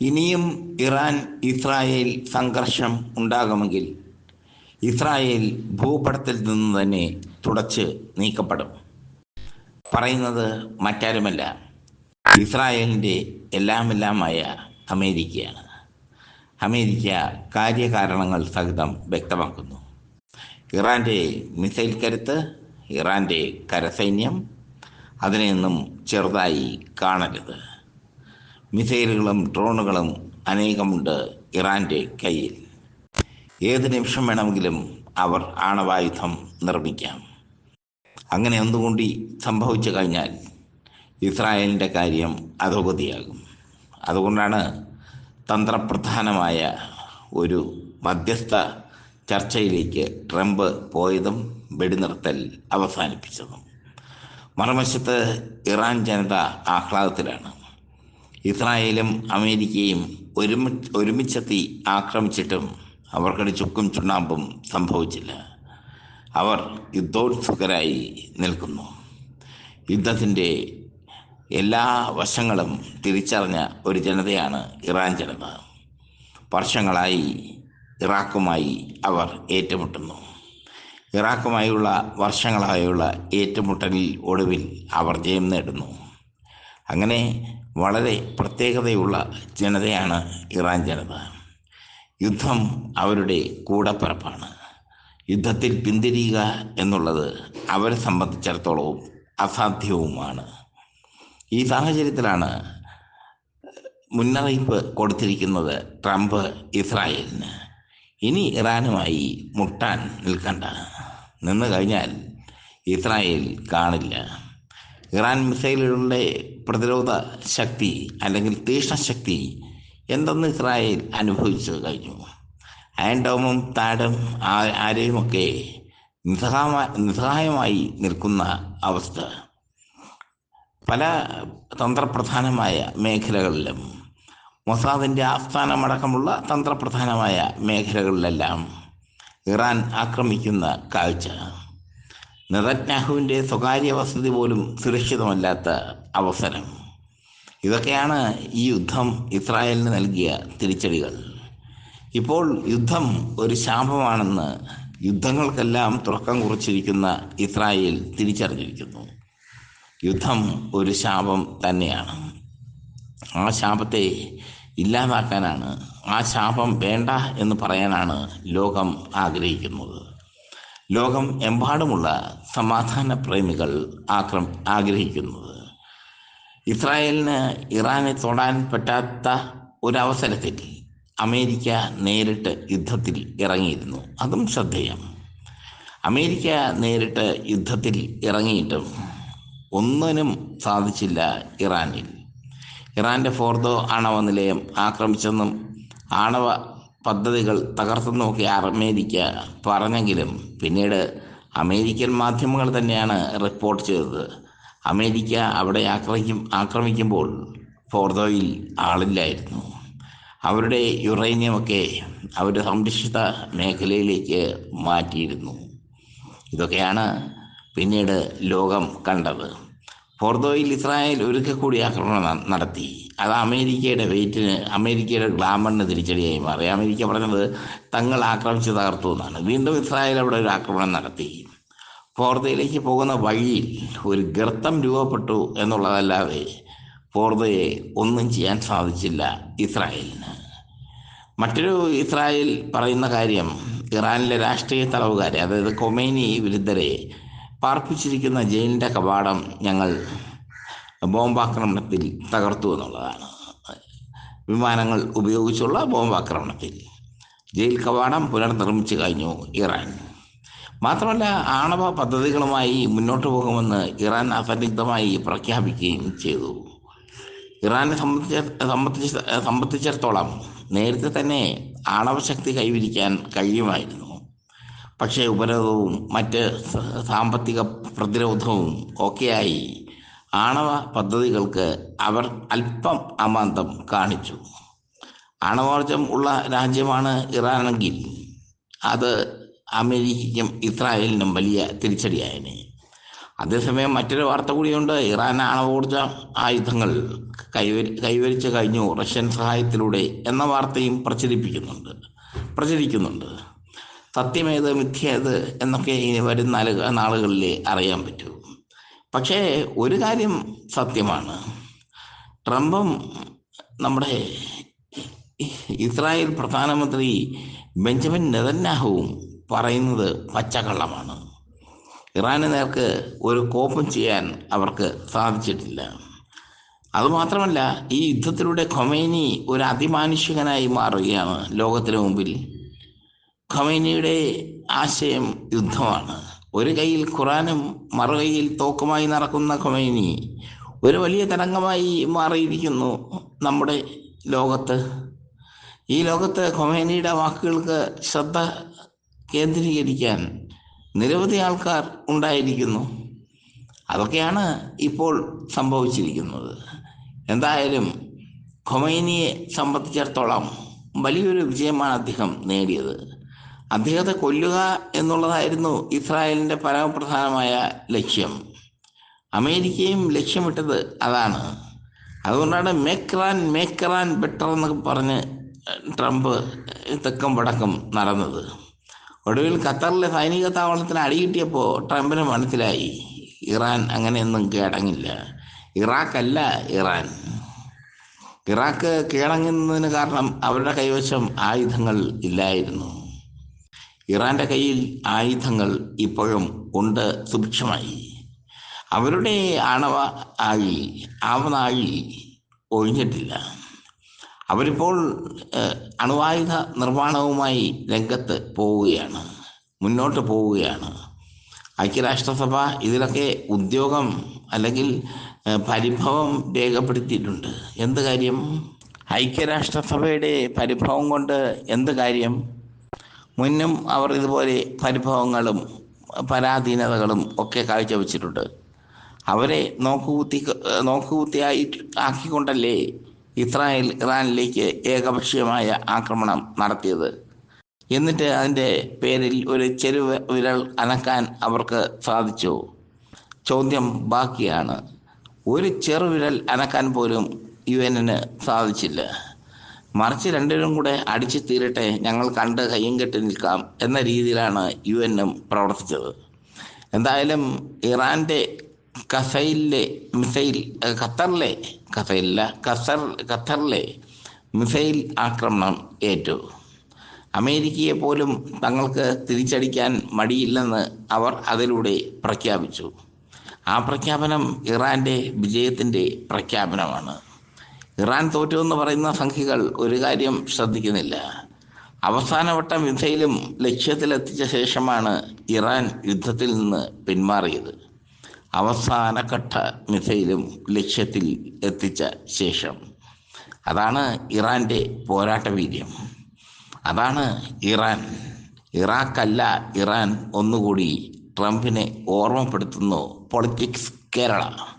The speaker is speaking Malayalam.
ഇനിയും ഇറാൻ ഇസ്രായേൽ സംഘർഷം ഉണ്ടാകുമെങ്കിൽ ഇസ്രായേൽ ഭൂപടത്തിൽ നിന്ന് തന്നെ തുടച്ച് നീക്കപ്പെടും. പറയുന്നത് മറ്റാരുമല്ല. ഇസ്രായേലിന്റെ എല്ലാമെല്ലാമായ അമേരിക്കയാണ്. അമേരിക്ക കാര്യകാരണങ്ങൾ സഹിതം വ്യക്തമാക്കുന്നു. ഇറാന്റെ മിസൈൽ കരുത്ത് ഇറാന്റെ കരസൈന്യം അതിനെയൊന്നും ചെറുതായി കാണരുത്. മിസൈലുകളും ഡ്രോണുകളും അനേകമുണ്ട് ഇറാന്റെ കയ്യിൽ. ഏത് നിമിഷം വേണമെങ്കിലും അവർ ആണവായുധം നിർമ്മിക്കാം. അങ്ങനെ ഒന്നുകൂടി സംഭവിച്ചു കഴിഞ്ഞാൽ ഇസ്രായേലിന്റെ കാര്യം അധോഗതിയാകും. അതുകൊണ്ടാണ് തന്ത്രപ്രധാനമായ ഒരു മധ്യസ്ഥ ചർച്ചയിലേക്ക് ട്രംപ് പോയതും വെടിനിർത്തൽ അവസാനിപ്പിച്ചതും. മറുവശത്ത് ഇറാൻ ജനത ആഹ്ലാദത്തിലാണ്. ഇസ്രായേലും അമേരിക്കയും ഒരുമി ഒരുമിച്ചെത്തി ആക്രമിച്ചിട്ടും അവർക്കൊരു ചുക്കും ചുണ്ണാമ്പും സംഭവിച്ചില്ല. അവർ യുദ്ധോത്സുകരായി നിൽക്കുന്നു. യുദ്ധത്തിന്റെ എല്ലാ വശങ്ങളും തിരിച്ചറിഞ്ഞ ഒരു ജനതയാണ് ഇറാൻ ജനത. വർഷങ്ങളായി ഇറാഖുമായി അവർ ഏറ്റുമുട്ടുന്നു. ഇറാഖുമായുള്ള വർഷങ്ങളായുള്ള ഏറ്റുമുട്ടലിൽ ഒടുവിൽ അവർ ജയം നേടുന്നു. അങ്ങനെ വളരെ പ്രത്യേകതയുള്ള ജനതയാണ് ഇറാൻ ജനത. യുദ്ധം അവരുടെ കൂടപ്പിറപ്പാണ്. യുദ്ധത്തിൽ പിന്തിരിയുക എന്നുള്ളത് അവരെ സംബന്ധിച്ചിടത്തോളവും അസാധ്യവുമാണ്. ഈ സാഹചര്യത്തിലാണ് മുന്നറിയിപ്പ് കൊടുത്തിരിക്കുന്നത് ട്രംപ് ഇസ്രായേലിന്. ഇനി ഇറാനുമായി മുട്ടാൻ നിൽക്കണ്ട. നിന്ന് കഴിഞ്ഞാൽ ഇസ്രായേൽ കാണില്ല. ഇറാൻ മിസൈലുകളുടെ പ്രതിരോധ ശക്തി അല്ലെങ്കിൽ തീക്ഷ്ണശക്തി എന്തെന്ന് ഇസ്രായേൽ അനുഭവിച്ചു കഴിഞ്ഞു. ആൻഡോമും ഡോമും താടും ആരെയുമൊക്കെ നിസ്സഹായ നിസ്സഹായമായി നിൽക്കുന്ന അവസ്ഥ. പല തന്ത്രപ്രധാനമായ മേഖലകളിലും മൊസാദിന്റെ ആസ്ഥാനമടക്കമുള്ള തന്ത്രപ്രധാനമായ മേഖലകളിലെല്ലാം ഇറാൻ ആക്രമിക്കുന്ന കാഴ്ച. നെതന്യാഹുവിന്റെ സ്വകാര്യ വസതി പോലും സുരക്ഷിതമല്ലാത്ത അവസരം. ഇതൊക്കെയാണ് ഈ യുദ്ധം ഇസ്രായേലിന് നൽകിയ തിരിച്ചടികൾ. ഇപ്പോൾ യുദ്ധം ഒരു ശാപമാണെന്ന് യുദ്ധങ്ങൾക്കെല്ലാം തുടക്കം കുറിച്ചിരിക്കുന്ന ഇസ്രായേൽ തിരിച്ചറിഞ്ഞിരിക്കുന്നു. യുദ്ധം ഒരു ശാപം തന്നെയാണ്. ആ ശാപത്തെ ഇല്ലാതാക്കാനാണ് ആ ശാപം വേണ്ട എന്ന് പറയാനാണ് ലോകം ആഗ്രഹിക്കുന്നത്. ലോകം എമ്പാടുമുള്ള സമാധാന പ്രേമികൾ ആക്രം ആഗ്രഹിക്കുന്നത്. ഇസ്രായേലിന് ഇറാനെ തൊടാൻ പറ്റാത്ത ഒരവസരത്തിൽ അമേരിക്ക നേരിട്ട് യുദ്ധത്തിൽ ഇറങ്ങിയിരുന്നു. അതും ശ്രദ്ധേയം. അമേരിക്ക നേരിട്ട് യുദ്ധത്തിൽ ഇറങ്ങിയിട്ടും ഒന്നിനും സാധിച്ചില്ല ഇറാനിൽ. ഇറാന്റെ ഫോർദോ ആണവ നിലയം ആക്രമിച്ചെന്നും ആണവ പദ്ധതികൾ തകർത്തു നോക്കി അമേരിക്ക പറഞ്ഞെങ്കിലും പിന്നീട് അമേരിക്കൻ മാധ്യമങ്ങൾ തന്നെയാണ് റിപ്പോർട്ട് ചെയ്തത്. അമേരിക്ക അവിടെ ആക്രമിക്കും ആക്രമിക്കുമ്പോൾ ഫോർദോയിൽ ആളില്ലായിരുന്നു. അവരുടെ യുറേനിയമൊക്കെ അവരുടെ സംരക്ഷിത മേഖലയിലേക്ക് മാറ്റിയിരുന്നു. ഇതൊക്കെയാണ് പിന്നീട് ലോകം കണ്ടത്. ഫോർദോയിൽ ഇസ്രായേൽ ഒരിക്കൽ കൂടി ആക്രമണം നടത്തി. അത് അമേരിക്കയുടെ വെയിറ്റിന് അമേരിക്കയുടെ ഗ്ലാമറിന് തിരിച്ചടിയായി മാറി. അമേരിക്ക പറഞ്ഞത് തങ്ങൾ ആക്രമിച്ച് തകർത്തു എന്നാണ്. വീണ്ടും ഇസ്രായേൽ അവിടെ ഒരു ആക്രമണം നടത്തി. ഫോർദയിലേക്ക് പോകുന്ന വഴിയിൽ ഒരു ഗർത്തം രൂപപ്പെട്ടു എന്നുള്ളതല്ലാതെ ഫോർദയെ ഒന്നും ചെയ്യാൻ സാധിച്ചില്ല ഇസ്രായേലിന്. മറ്റൊരു ഇസ്രായേൽ പറയുന്ന കാര്യം ഇറാനിലെ രാഷ്ട്രീയ തലവുകാരെ അതായത് കൊമേനി വിരുദ്ധരെ പാർപ്പിച്ചിരിക്കുന്ന ജയിലിന്റെ കവാടം ഞങ്ങൾ ബോംബാക്രമണത്തിൽ തകർത്തു എന്നുള്ളതാണ്. വിമാനങ്ങൾ ഉപയോഗിച്ചുള്ള ബോംബാക്രമണത്തിൽ ജയിൽ കവാടം പുനർനിർമ്മിച്ചു കഴിഞ്ഞു ഇറാൻ. മാത്രമല്ല ആണവ പദ്ധതികളുമായി മുന്നോട്ട് പോകുമെന്ന് ഇറാൻ അസന്നിഗ്ധമായി പ്രഖ്യാപിക്കുകയും ചെയ്തു. ഇറാനെ സംബന്ധിച്ച സംബന്ധിച്ച സംബന്ധിച്ചിടത്തോളം നേരത്തെ തന്നെ ആണവശക്തി കൈവരിക്കാൻ കഴിയുമായിരുന്നു. പക്ഷേ ഉപരോധവും മറ്റ് സാമ്പത്തിക പ്രതിരോധവും ഒക്കെയായി ആണവ പദ്ധതികൾക്ക് അവർ അല്പം അമാന്തം കാണിച്ചു. ആണവോർജം ഉള്ള രാജ്യമാണ് ഇറാനെങ്കിൽ അത് അമേരിക്കയ്ക്കും ഇസ്രായേലിനും വലിയ തിരിച്ചടിയായനെ. അതേസമയം മറ്റൊരു വാർത്ത കൂടിയുണ്ട്. ഇറാൻ ആണവോർജ ആയുധങ്ങൾ കൈവരി കൈവരിച്ചു കഴിഞ്ഞു റഷ്യൻ സഹായത്തിലൂടെ എന്ന വാർത്തയും പ്രചരിപ്പിക്കുന്നുണ്ട് പ്രചരിക്കുന്നുണ്ട്. സത്യമേത് മിഥ്യേത് എന്നൊക്കെ ഇനി വരുന്ന നാളുകളിൽ അറിയാൻ പറ്റൂ. പക്ഷേ ഒരു കാര്യം സത്യമാണ്. ട്രംപും നമ്മുടെ ഇസ്രായേൽ പ്രധാനമന്ത്രി ബെഞ്ചമിൻ നെതന്യാഹുവും പറയുന്നത് പച്ചക്കള്ളമാണ്. ഇറാന് നേർക്ക് ഒരു കോപ്പം ചെയ്യാൻ അവർക്ക് സാധിച്ചിട്ടില്ല. അതുമാത്രമല്ല ഈ യുദ്ധത്തിലൂടെ ഖൊമേനി ഒരു അതിമാനുഷികനായി മാറുകയാണ് ലോകത്തിന് മുമ്പിൽ. ഖൊമൈനിയുടെ ആശയം യുദ്ധമാണ്. ഒരു കയ്യിൽ ഖുറാനും മറുകൈയിൽ തോക്കുമായി നടക്കുന്ന ഖൊമൈനി ഒരു വലിയ തരംഗമായി മാറിയിരിക്കുന്നു നമ്മുടെ ലോകത്ത്. ഈ ലോകത്ത് ഖൊമൈനിയുടെ വാക്കുകൾക്ക് ശ്രദ്ധ കേന്ദ്രീകരിക്കാൻ നിരവധി ആൾക്കാർ ഉണ്ടായിരിക്കുന്നു. അതൊക്കെയാണ് ഇപ്പോൾ സംഭവിച്ചിരിക്കുന്നത്. എന്തായാലും ഖൊമൈനിയെ സംബന്ധിച്ചിടത്തോളം വലിയൊരു വിജയമാണ് അദ്ദേഹം നേടിയത്. അദ്ദേഹത്തെ കൊല്ലുക എന്നുള്ളതായിരുന്നു ഇസ്രായേലിന്റെ പരമപ്രധാനമായ ലക്ഷ്യം. അമേരിക്കയും ലക്ഷ്യമിട്ടത് അതാണ്. അതുകൊണ്ടാണ് മേക്രാൻ മേക്രാൻ ബെറ്റർ എന്നൊക്കെ പറഞ്ഞ് ട്രംപ് തെക്കും വടക്കും നടന്നത്. ഒടുവിൽ ഖത്തറിലെ സൈനിക താവളത്തിന് അടികിട്ടിയപ്പോൾ ട്രംപിന് മനസ്സിലായി ഇറാൻ അങ്ങനെയൊന്നും കീഴടങ്ങില്ല ഇറാഖല്ല ഇറാൻ. ഇറാഖ് കീഴടങ്ങുന്നതിന് കാരണം അവരുടെ കൈവശം ആയുധങ്ങൾ ഇല്ലായിരുന്നു. ഇറാന്റെ കയ്യിൽ ആയുധങ്ങൾ ഇപ്പോഴും ഉണ്ട് സുഭിക്ഷമായി. അവരുടെ ആണവ ആഴി ആവനാഴി ഒഴിഞ്ഞിട്ടില്ല. അവരിപ്പോൾ അണുവായുധ നിർമ്മാണവുമായി രംഗത്ത് പോവുകയാണ് മുന്നോട്ട് പോവുകയാണ്. ഐക്യരാഷ്ട്രസഭ ഇതിലൊക്കെ ഉദ്യോഗം അല്ലെങ്കിൽ പരിഭവം രേഖപ്പെടുത്തിയിട്ടുണ്ട്. എന്ത് കാര്യം? ഐക്യരാഷ്ട്രസഭയുടെ പരിഭവം കൊണ്ട് എന്ത് കാര്യം? മുന്നും അവർ ഇതുപോലെ പരിഭവങ്ങളും പരാധീനതകളും ഒക്കെ കാഴ്ചവെച്ചിട്ടുണ്ട്. അവരെ നോക്കുകുത്തി നോക്കുകുത്തിയായി ആക്കിക്കൊണ്ടല്ലേ ഇസ്രായേൽ ഇറാനിലേക്ക് ഏകപക്ഷീയമായ ആക്രമണം നടത്തിയത്? എന്നിട്ട് അതിന്റെ പേരിൽ ഒരു ചെറു വിരൽ അനക്കാൻ അവർക്ക് സാധിച്ചു. ചോദ്യം ബാക്കിയാണ്. ഒരു ചെറുവിരൽ അനക്കാൻ പോലും യു എന്നിന് സാധിച്ചില്ല. മറിച്ച് രണ്ടിനും കൂടെ അടിച്ചു തീരട്ടെ ഞങ്ങൾ കണ്ട് കയ്യും കെട്ടി നിൽക്കാം എന്ന രീതിയിലാണ് യു എന്നും പ്രവർത്തിച്ചത്. എന്തായാലും ഇറാന്റെ കസൈലിലെ മിസൈൽ ഖത്തറിലെ കസൈലില്ല ഖസർ ഖത്തറിലെ മിസൈൽ ആക്രമണം ഏറ്റു. അമേരിക്കയെ പോലും തങ്ങൾക്ക് തിരിച്ചടിക്കാൻ മടിയില്ലെന്ന് അവർ അതിലൂടെ പ്രഖ്യാപിച്ചു. ആ പ്രഖ്യാപനം ഇറാന്റെ വിജയത്തിന്റെ പ്രഖ്യാപനമാണ്. ഇറാൻ തോറ്റു എന്ന് പറയുന്ന സംഖ്യകൾ ഒരു കാര്യം ശ്രദ്ധിക്കുന്നില്ല. അവസാനവട്ടം മിസൈലും ലക്ഷ്യത്തിലെത്തിച്ച ശേഷമാണ് ഇറാൻ യുദ്ധത്തിൽ നിന്ന് പിന്മാറിയത്. അവസാനഘട്ട മിസൈലും ലക്ഷ്യത്തിൽ എത്തിച്ച ശേഷം. അതാണ് ഇറാന്റെ പോരാട്ട വീര്യം അതാണ് ഇറാൻ. ഇറാഖല്ല ഇറാൻ ഒന്നുകൂടി ട്രംപിനെ ഓർമ്മപ്പെടുത്തുന്നു. പൊളിറ്റിക്സ് കേരള.